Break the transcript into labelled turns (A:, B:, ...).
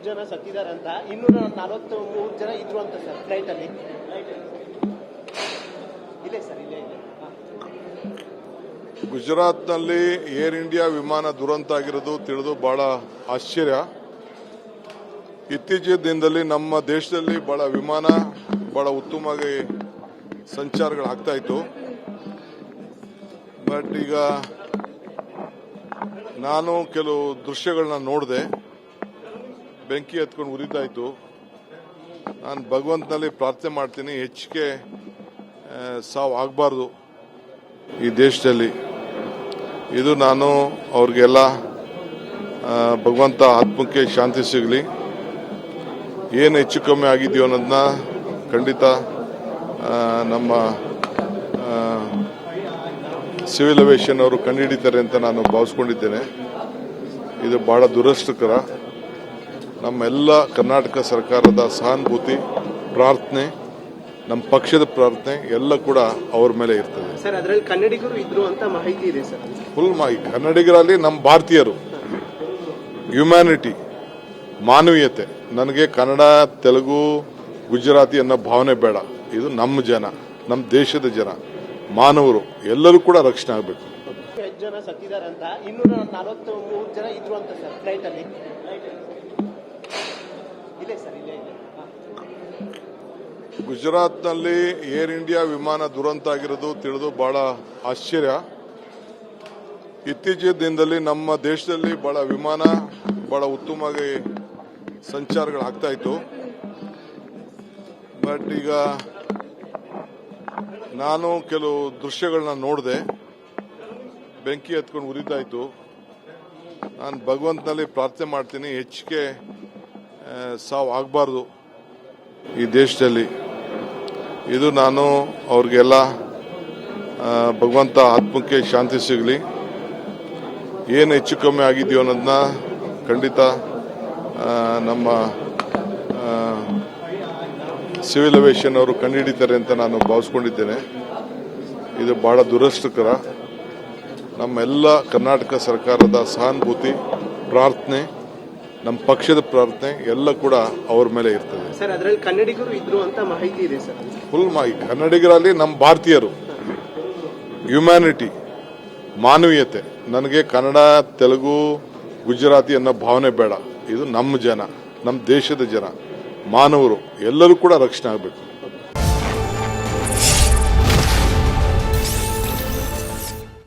A: ಎಷ್ಟು ಜನ ಸತ್ತಿದ್ದಾರೆ ಅಂತ ಇನ್ನೂರ ನಲವತ್ತು ಮೂರು ಜನ ಇದ್ರು ಅಂತ ಸರ್ ಫ್ಲೈಟ್ ಅಲ್ಲಿ ಇದೆ ಸರ್ ಇಲ್ಲೇ. ಹಾ.
B: ಗುಜರಾತ್ನಲ್ಲಿ ಏರ್ ಇಂಡಿಯಾ ವಿಮಾನ ದುರಂತ ಆಗಿರೋದು ತಿಳಿದು ಬಹಳ ಆಶ್ಚರ್ಯ. ಇತ್ತೀಚಿನ ದಿನದಲ್ಲಿ ನಮ್ಮ ದೇಶದಲ್ಲಿ ಬಹಳ ವಿಮಾನ ಬಹಳ ಉತ್ತಮವಾಗಿ ಸಂಚಾರಗಳಾಗ್ತಾ ಇತ್ತು. ಬಟ್ ಈಗ ನಾನು ಕೆಲವು ದೃಶ್ಯಗಳನ್ನ ನೋಡಿದೆ. ಬೆಂಕಿ ಹತ್ಕೊಂಡು ಉರಿತಾ ಇತ್ತು ನಾನು ಭಗವಂತನಲ್ಲಿ ಪ್ರಾರ್ಥನೆ ಮಾಡ್ತೀನಿ, ಹೆಚ್ಚಿಗೆ ಸಾವು ಆಗಬಾರ್ದು ಈ ದೇಶದಲ್ಲಿ. ಇದು ನಾನು ಅವ್ರಿಗೆಲ್ಲ ಭಗವಂತ ಆತ್ಮಕ್ಕೆ ಶಾಂತಿ ಸಿಗಲಿ. ಏನು ಹೆಚ್ಚು ಕಮ್ಮಿ ಆಗಿದೆಯೋ ಅನ್ನೋದನ್ನ ಖಂಡಿತ ನಮ್ಮ ಸಿವಿಲ್ ಅವೇಷನ್ ಅವರು ಕಂಡುಹಿಡಿತಾರೆ ಅಂತ ನಾನು ಭಾವಿಸ್ಕೊಂಡಿದ್ದೇನೆ. ಇದು ಬಹಳ ದುರಷ್ಟಕರ ನಮ್ಮೆಲ್ಲ ಕರ್ನಾಟಕ ಸರ್ಕಾರದ ಸಹಾನುಭೂತಿ ಪ್ರಾರ್ಥನೆ ನಮ್ಮ ಪಕ್ಷದ ಪ್ರಾರ್ಥನೆ ಎಲ್ಲ ಕೂಡ ಅವ್ರ ಮೇಲೆ ಇರ್ತದೆ.
A: ಸರ್ ಅದರಲ್ಲಿ ಕನ್ನಡಿಗರು ಇದ್ರು ಅಂತ ಮಾಹಿತಿ ಇದೆ ಸರ್.
B: ಫುಲ್ ಮಾಹಿತಿ. ಕನ್ನಡಿಗರಲ್ಲಿ ನಮ್ಮ ಭಾರತೀಯರು. ಹ್ಯುಮ್ಯಾನಿಟಿ ಮಾನವೀಯತೆ. ನನಗೆ ಕನ್ನಡ ತೆಲುಗು ಗುಜರಾತಿ ಅನ್ನೋ ಭಾವನೆ ಬೇಡ. ಇದು ನಮ್ಮ ಜನ ನಮ್ಮ ದೇಶದ ಜನ ಮಾನವರು. ಎಲ್ಲರೂ ಕೂಡ ರಕ್ಷಣೆ ಆಗಬೇಕು.
A: ಜನ ಸತ್ತಿದ್ದಾರೆ ಅಂತ ಇನ್ನೂರ ನಲವತ್ತು ಮೂರು ಜನ ಇದ್ರು ಅಂತ ಸರ್ ಫ್ಲೈಟ್
B: ಗುಜರಾತ್ನಲ್ಲಿ ಏರ್ ಇಂಡಿಯಾ ವಿಮಾನ ದುರಂತ ಆಗಿರೋದು ತಿಳಿದು ಬಹಳ ಆಶ್ಚರ್ಯ. ಇತ್ತೀಚಿನ ದಿನದಲ್ಲಿ ನಮ್ಮ ದೇಶದಲ್ಲಿ ಬಹಳ ವಿಮಾನ ಬಹಳ ಉತ್ತಮವಾಗಿ ಸಂಚಾರಗಳಾಗ್ತಾ ಇತ್ತು. ಬಟ್ ಈಗ ನಾನು ಕೆಲವು ದೃಶ್ಯಗಳನ್ನ ನೋಡಿದೆ. ಬೆಂಕಿ ಹತ್ಕೊಂಡು ಉರಿತಾ ಇತ್ತು. ನಾನು ಭಗವಂತನಲ್ಲಿ ಪ್ರಾರ್ಥನೆ ಮಾಡ್ತೀನಿ, ಹೆಚ್ಚಿಗೆ ಸಾವು ಆಗಬಾರ್ದು ಈ ದೇಶದಲ್ಲಿ. ಇದು ನಾನು ಅವ್ರಿಗೆಲ್ಲ ಭಗವಂತ ಆತ್ಮಕ್ಕೆ ಶಾಂತಿ ಸಿಗಲಿ. ಏನು ಹೆಚ್ಚು ಕಮ್ಮಿ ಆಗಿದೆಯೋ ಅನ್ನೋದನ್ನ ಖಂಡಿತ ನಮ್ಮ ಸಿವಿಲ್ ಅವೇಶನ್ ಅವರು ಕಂಡುಹಿಡಿತಾರೆ ಅಂತ ನಾನು ಭಾವಿಸ್ಕೊಂಡಿದ್ದೇನೆ. ಇದು ಬಹಳ ದುರಷ್ಟಕರ ನಮ್ಮೆಲ್ಲ ಕರ್ನಾಟಕ ಸರ್ಕಾರದ ಸಹಾನುಭೂತಿ, ಪ್ರಾರ್ಥನೆ ನಮ್ಮ ಪಕ್ಷದ ಪ್ರಾರ್ಥನೆ ಎಲ್ಲ ಕೂಡ ಅವ್ರ ಮೇಲೆ ಇರ್ತದೆ.
A: ಸರ್ ಅದರಲ್ಲಿ ಕನ್ನಡಿಗರು ಇದ್ರು ಅಂತ ಮಾಹಿತಿ ಇದೆ ಸರ್.
B: ಫುಲ್ ಮಾಹಿತಿ. ಕನ್ನಡಿಗರಲ್ಲಿ ನಮ್ಮ ಭಾರತೀಯರು. ಹ್ಯುಮ್ಯಾನಿಟಿ ಮಾನವೀಯತೆ. ನನಗೆ ಕನ್ನಡ ತೆಲುಗು ಗುಜರಾತಿ ಅನ್ನೋ ಭಾವನೆ ಬೇಡ. ಇದು ನಮ್ಮ ಜನ ನಮ್ಮ ದೇಶದ ಜನ ಮಾನವರು ಎಲ್ಲರೂ ಕೂಡ ರಕ್ಷಣೆ ಆಗಬೇಕು.